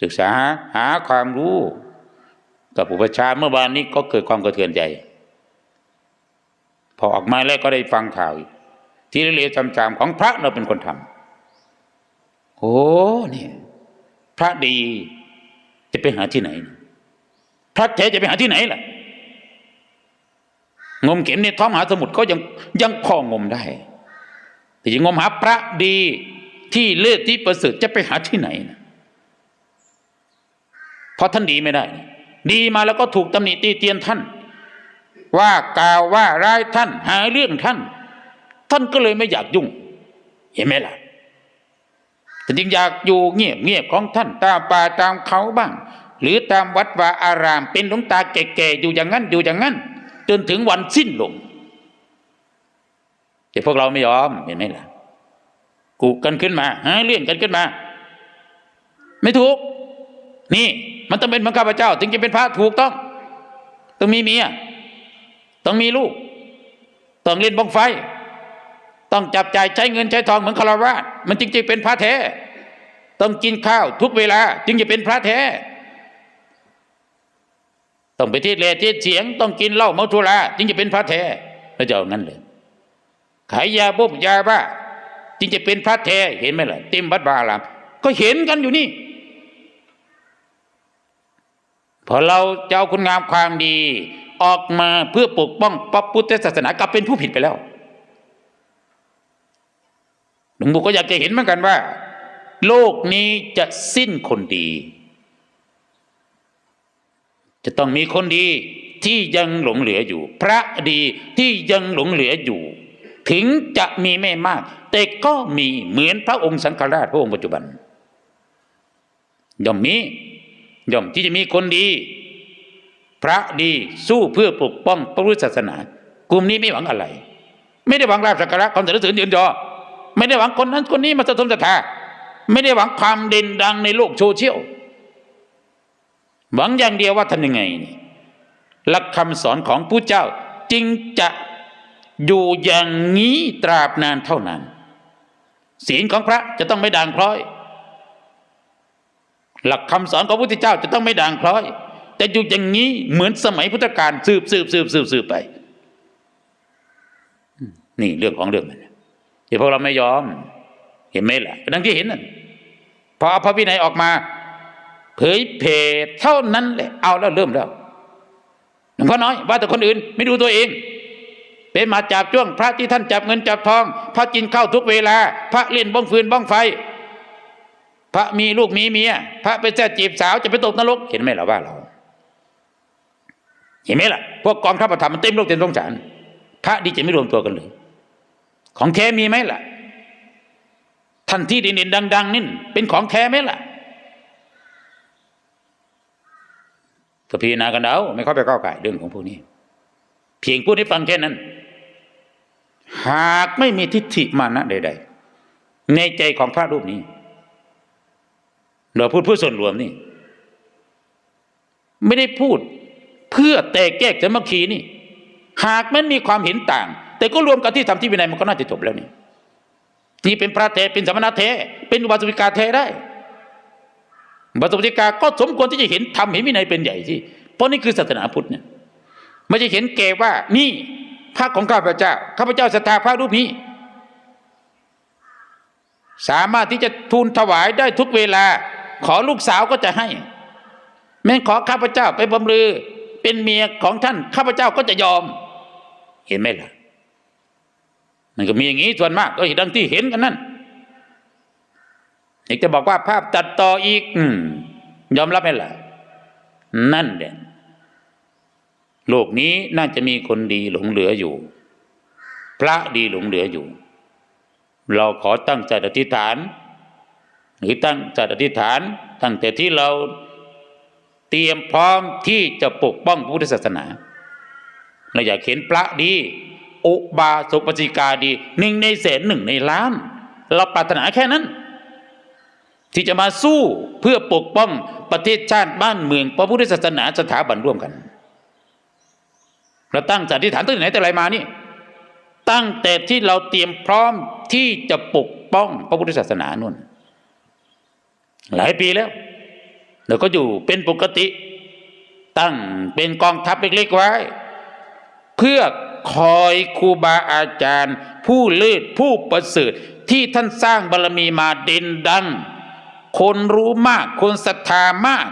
ศึกษาหาความรู้ กับอุปชาเมื่อวานนี้ก็เกิดความกระเทือนใจ พอออกมาแล้วก็ได้ฟังข่าวอีกที่เลวๆจำๆของพระเราเป็นคนทำโอ้เนี่ยพระดีจะไปหาที่ไหน พระแท้จะไปหาที่ไหนล่ะ งมเข็มในท้องมหาสมุทรก็ยังยังพองมได้แต่ยังงมหาพระดีที่เลิศที่ประเสริฐจะไปหาที่ไหนนะ เพราะท่านดีไม่ได้ ดีมาแล้วก็ถูกตำหนิตีเตียนท่าน ว่ากล่าวว่าร้ายท่าน หาเรื่องท่าน ท่านก็เลยไม่อยากยุ่ง เห็นไหมล่ะแต่จริงอยากอยู่เงียบเงียบของท่านตามป่าตามเขาบ้าง หรือตามวัดวาอาราม เป็นหลวงตาแก่ๆอยู่อย่างนั้นอยู่อย่างนั้น จนถึงวันสิ้นลงแต่พวกเราไม่ยอมเห็นไหมล่ะกูกันขึ้นมาหาเรื่องกันขึ้นมา ไม่ถูก นี่ มันต้องเป็นพระข้าพเจ้า ถึงจะเป็นพระถูกต้อง ต้องมีเมียต้องมีลูก ต้องเล่นบ้องไฟ ต้องจับจ่ายใช้เงินใช้ทองเหมือนคารวะมันจึงจะเป็นพระแท้ ต้องกินข้าวทุกเวลา จึงจะเป็นพระแท้ ต้องไปที่เลเทศเสียง ต้องกินเหล้าเมาทุราจึงจะเป็นพระแท้แล้วจะเอางั้นเลย ขายยาบุบยาบ้าจึงจะเป็นพระแท้เห็นไหมล่ะเต็มวัดบาอารามก็เห็นกันอยู่นี่ พอเราจะเอาคุณงามความดีออกมาเพื่อปกป้องพระพุทธศาสนากลับเป็นผู้ผิดไปแล้วหลวงปู่ก็อยากจะเห็นเหมือนกันว่า โลกนี้จะสิ้นคนดี จะต้องมีคนดีที่ยังหลงเหลืออยู่ พระดีที่ยังหลงเหลืออยู่ ถึงจะมีไม่มาก แต่ก็มีเหมือนพระองค์สังฆราชพระองค์ปัจจุบันย่อมมี ย่อมที่จะมีคนดี พระดีสู้เพื่อปกป้องพระพุทธศาสนา กลุ่มนี้ไม่หวังอะไร ไม่ได้หวังลาภสักการะความสรรเสริญยืนยอไม่ได้หวังคนนั้นคนนี้มาสะสมศรัทธาไม่ได้หวังความเด่นดังในโลกโซเชียลหวังอย่างเดียวว่าทำยังไงนี่หลักคำสอนของผู้เจ้าจึงจะอยู่อย่างนี้ตราบนานเท่านั้น ศีลของพระจะต้องไม่ด่างพร้อย หลักคำสอนของพระพุทธเจ้าจะต้องไม่ด่างพร้อย แต่อยู่อย่างนี้เหมือนสมัยพุทธกาลสืบสืบสืบสืบสืบไป นี่เรื่องของเรื่องมันที่พวกเราไม่ยอม เห็นไหมล่ะดังที่เห็นนั่นพอเอาพระวินัยออกมา เผยเพจเท่านั้นแหละเอาแล้วเริ่มแล้วหลวงพ่อน้อยว่าแต่คนอื่นไม่ดูตัวเองเป็นมาจับจ้วงพระที่ท่านจับเงินจับทอง พระกินข้าวทุกเวลา พระเล่นบ้องฟืนบ้องไฟ พระมีลูกมีเมียพระไปแจ้จีบสาวจะไปตกนรก เห็นไหมล่ะว่าเรา เห็นไหมล่ะพวกกองทัพธรรมมันเต็มโลกเต็มสงสารพระดีจะไม่รวมตัวกันเลยของแท้มีไหมล่ะท่านที่เด่นๆดัง ๆนี่เป็นของแท้ไหมล่ะก็พิจารณากันเอาไม่เข้าไปก้าวไก่เรื่องของพวกนี้ เพียงพูดให้ฟังแค่นั้น หากไม่มีทิฏฐิมานะใด ๆ ในใจของพระรูปนี้ เราพูดเพื่อส่วนรวมนี่ ไม่ได้พูดเพื่อแตกแยกสามัคคีนี่ หากมันมีความเห็นต่าง แต่ก็รวมกันที่ทำที่วินัยมันก็น่าจะจบแล้วนี่นี่เป็นพระเทเป็นสมณะเทเป็นอุบาสิกาเทได้บัตติกาก็สมควรที่จะเห็นธรรมเห็นวินัยเป็นใหญ่ที่ เพราะนี่คือศาสนาพุทธเนี่ยไม่ใช่เห็นแก่ว่านี่พระของข้าพเจ้าข้าพเจ้าศรัทธาพระรูปนี้ สามารถที่จะทูลถวายได้ทุกเวลา ขอลูกสาวก็จะให้ แม้ขอข้าพเจ้าไปบำเรอเป็นเมียของท่านข้าพเจ้าก็จะยอม เห็นไหมล่ะ มันก็มีอย่างนี้ส่วนมากก็ดังที่เห็นกันนั่นอยากจะบอกว่าภาพตัดต่ออีก อืม ยอมรับไหมล่ะ นั่นเด่นโลกนี้น่าจะมีคนดีหลงเหลืออยู่ พระดีหลงเหลืออยู่ เราขอตั้งใจอธิษฐาน หรือตั้งใจอธิษฐานตั้งแต่ที่เราเตรียมพร้อมที่จะปกป้องพุทธศาสนาเราอยากเห็นพระดีอุบาสกปจิกาดีหนึ่งในแสนหนึ่งในล้าน เราปรารถนาแค่นั้น ที่จะมาสู้เพื่อปกป้องประเทศชาติบ้านเมืองพระพุทธศาสนาสถาบันร่วมกันเราตั้งสันนิษฐานตั้งแต่ไหนแต่ไรมานี่ ตั้งแต่ที่เราเตรียมพร้อมที่จะปกป้องพระพุทธศาสนานู่น หลายปีแล้วแล้วก็อยู่เป็นปกติ ตั้งเป็นกองทัพเล็กๆไว้ เพื่อคอยครูบาอาจารย์ ผู้เลิศผู้ประเสริฐที่ท่านสร้างบารมีมาเด่นดัง คนรู้มากคนศรัทธามาก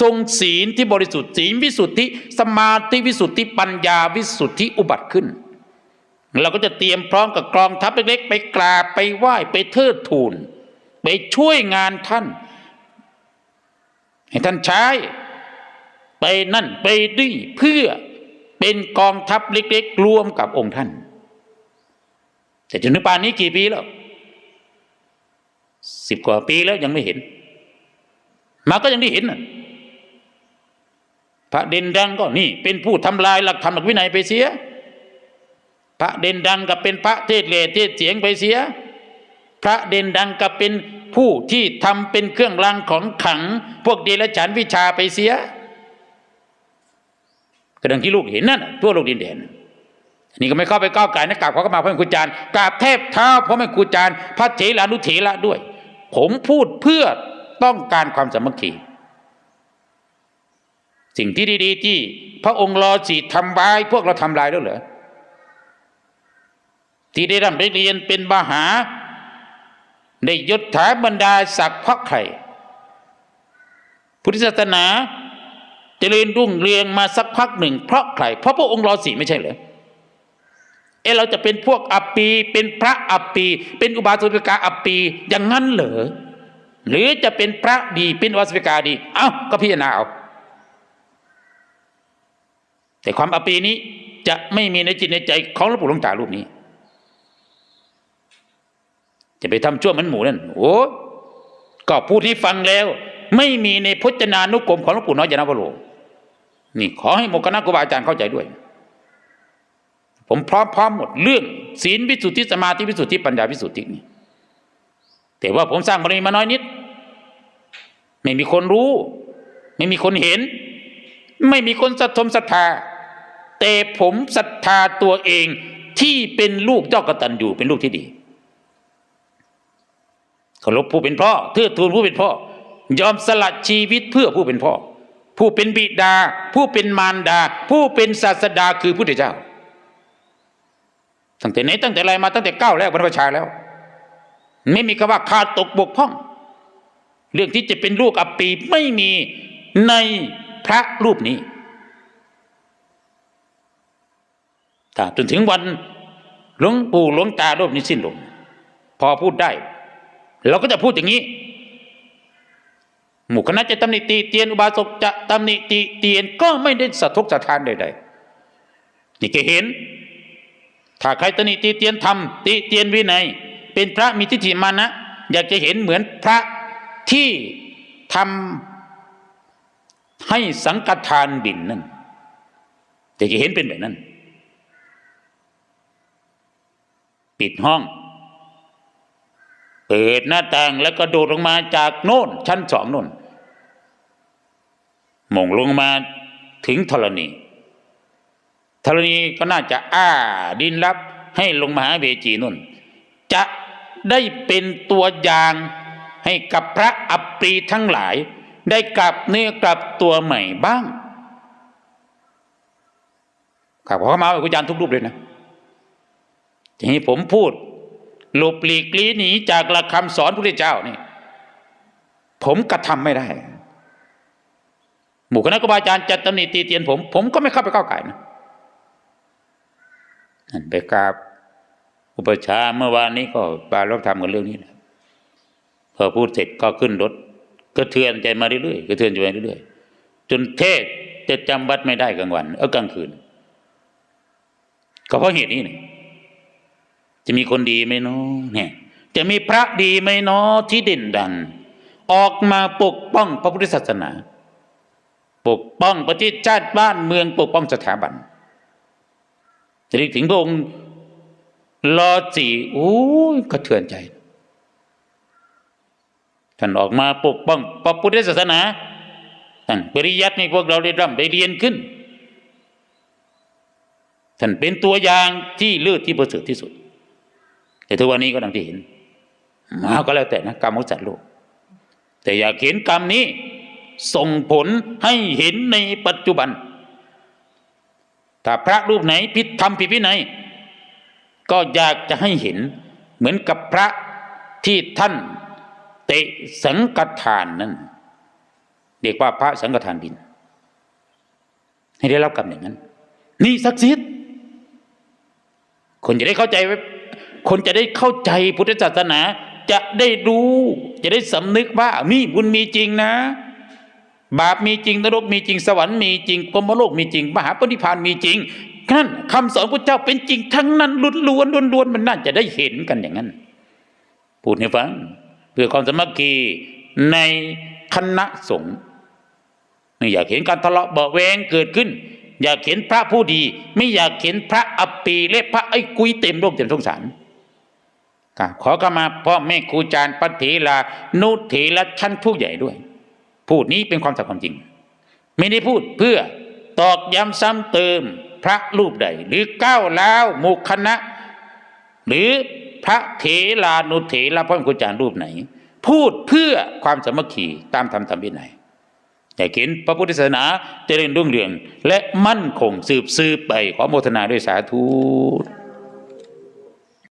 ทรงศีลที่บริสุทธิ์ศีลวิสุทธิ สมาธิวิสุทธิปัญญาวิสุทธิอุบัติขึ้น เราก็จะเตรียมพร้อมกับกองทัพเล็กๆ ไปกราบไปไหว้ไปเทิดทูนไปช่วยงานท่าน ให้ท่านใช้ ไปนั่นไปนี่เพื่อเป็นกองทัพเล็กๆรวมกับองค์ท่าน แต่จนถึงป่านนี้กี่ปีแล้วสิบกว่าปีแล้วยังไม่เห็น มาก็ยังได้เห็นนะพระเด่นดังก็นี่ เป็นผู้ทำลายหลักธรรมหลักวินัยไปเสีย พระเด่นดังกับเป็นพระเทศเลเทศเสียงไปเสีย พระเด่นดังกับเป็นผู้ที่ทำเป็นเครื่องรางของขัง พวกเดรัจฉานวิชาไปเสียก็ดังที่ลูกเห็นนั่นทั่วโลกดินแดนนนี่ก็ไม่เข้าไปก้าวไก่นะกราบขอเข้ามาพระแม่ครูจารย์กราบแทบเท้าพระแม่ครูจารย์พระเถรานุเถระด้วย ผมพูดเพื่อต้องการความสามัคคีสิ่งที่ดีๆ ที่พระองค์รอสีทำไว้พวกเราทำลายแล้วเหรอที่ได้ร่ำได้เรียนเป็นมหา ได้ยศถาบรรดาศักดิ์เพราะใครพุทธศาสนาจเจริญรุ่งเรืองมาสักพักหนึ่ง เพราะใคร เพราะพระองค์รอสีไม่ใช่เหรอเอะเราจะเป็นพวกอัปปี เป็นพระอัปปี เป็นอุบาสกาอัปปีอย่างนั้นเหรอหรือจะเป็นพระดีเป็นอุบาสกาดี เอ้าก็พิจารณาเอาแต่ความอัปปีนี้จะไม่มีในจิตในใจของหลวงปู่หลวงตารูปนี้ จะไปทำชั่วเหมันหมูนั่นโอ้ก็พูดที่ฟังแล้ว ไม่มีในพจนานุกรมของหลวงปู่น้อยยานวโรนี่ขอให้หมกคณะครูบาอาจารย์เข้าใจด้วย ผมพร้อมพร้อมหมดเรื่องศีลวิสุทธิสมาธิวิสุทธิปัญญาวิสุทธินี่แต่ว่าผมสร้างบารมีมาน้อยนิด ไม่มีคนรู้ ไม่มีคนเห็น ไม่มีคนศรัทมศรัทธา แต่ผมศรัทธาตัวเองที่เป็นลูกเจ้ากตัญญูเป็นลูกที่ดี เคารพผู้เป็นพ่อเทือทูนผู้เป็นพ่อ ยอมสละชีวิตเพื่อผู้เป็นพ่อ ผู้เป็นบิดา ผู้เป็นมารดา ผู้เป็นศาสดาคือพุทธเจ้า ตั้งแต่ไหนตั้งแต่ไรมาตั้งแต่เก้าวแล้วบรรพชาแล้ว ไม่มีคำว่าขาดตกบกพร่อง เรื่องที่จะเป็นลูกอัปปีไม่มีในพระรูปนี้ถ้าจนถึงวันหลวงปู่หลวงตารูปนี้สิ้นลงพอพูดได้ เราก็จะพูดอย่างนี้ หมู่คณะจะตำหนิตีเตียนอุบาสกจะตำหนิตีเตียนก็ไม่ได้สะทกสะทานใดๆนี่แกเห็น ถ้าใครตำหนิตีเตียนทำตีเตียนวินัย เป็นพระมีทิฏฐิมานะ อยากจะเห็นเหมือนพระที่ทำให้สังฆทานบินนั่นอยากจะเห็นเป็นแบบนั้น ปิดห้อง เปิดหน้าต่างแล้วก็โดดลงมาจากโน่น ชั้นสองโน่นม่งลงมาถึงธรณีธรณีก็น่าจะอ้าดินรับให้ลงมาหาเวจีนุ่น จะได้เป็นตัวอย่างให้กับพระอัปปรีทั้งหลาย ได้กลับเนื้อกลับตัวใหม่บ้างข้าขอเข้ามาเป็นกุญานทุกรูปเลยนะทีนี้ผมพูด หลบหลีกลี้หนีจากหลักคำสอนพระเจ้านี่ ผมกระทำไม่ได้ หมู่คณะครูบาอาจารย์จัดตำหนิตีเตียนผม ผมก็ไม่เข้าไปก้าวไก่นะนั่นไปกราบอุปชาเมื่อวานนี้ก็บารับธรรมกันเรื่องนี้นะพอพูดเสร็จก็ขึ้นรถกระเทือนใจมาเรื่อยๆกระเทือนใจมาเรื่อยๆจนเทศจะจำวัดไม่ได้กลางวัน เออกลางคืน ก็เพราะเหตุนี้เนี่ย จะมีคนดีไหมเนาะเนี่ยจะมีพระดีไหมเนาะที่เด่นดัง ออกมาปกป้องพระพุทธศาสนา ปกป้องประเทศชาติบ้านเมืองปกป้องสถาบันจะได้ถึงพระองค์รอสี่โอ้ยกระเทือนใจท่านออกมาปกป้องพระพุทธศาสนาท่านปริยัติในพวกเราได้ร่ำได้เรียนขึ้น ท่านเป็นตัวอย่างที่เลิศที่ประเสริฐที่สุด แต่ทุกวันนี้ก็ดังที่เห็นมาก็แล้วแต่นะกรรมของสัตว์โลก แต่อยากเห็นกรรมนี้ ส่งผลให้เห็นในปัจจุบัน ถ้าพระรูปไหนผิดทำผิดวินัยก็อยากจะให้เห็นเหมือนกับพระที่ท่านเตะสังฆทานนั้นเรียกว่าพระสังฆทานดิน ให้ได้รับกรรมอย่างนั้น นี่ศักดิ์สิทธิ์คนจะได้เข้าใจไว้ คนจะได้เข้าใจพุทธศาสนา จะได้รู้ จะได้สำนึกว่ามีบุญมีจริงนะ บาปมีจริงนรกมีจริงสวรรค์มีจริงพรหมโลกมีจริง มหาปณิพานมีจริงนั่นคำสอนพระเจ้าเป็นจริงทั้งนั้นล้วนล้วนล้วนๆมันน่าจะได้เห็นกันอย่างนั้นพูดให้ฟังเพื่อความสมัคคีในคณะสงฆ์ไม่อยากเห็นการทะเลาะเบาแวงเกิดขึ้น อยากเห็นพระผู้ดี ไม่อยากเห็นพระอัปปีและพระไอ้กุยเต็มโลกเต็มสงสาร ขอกมาพ่อแม่ครูอาจารย์ปฏิลา นุเถระชั้นผู้ใหญ่ด้วย พูดนี้เป็นความสัตย์ความจริง ไม่ได้พูดเพื่อตอกย้ำซ้ำเติมพระรูปใด หรือก้าวล้าวหมุคณะ หรือพระเถลานุเถระพ่อแม่ครูอาจารย์รูปไหน พูดเพื่อความสามัคคีตามธรรมธรรมวินัยอยากเห็นพระพุทธศาสนาเจริญรุ่งเรือง และมั่นคงสืบสืบไปขอโมทนาด้วยสาธุ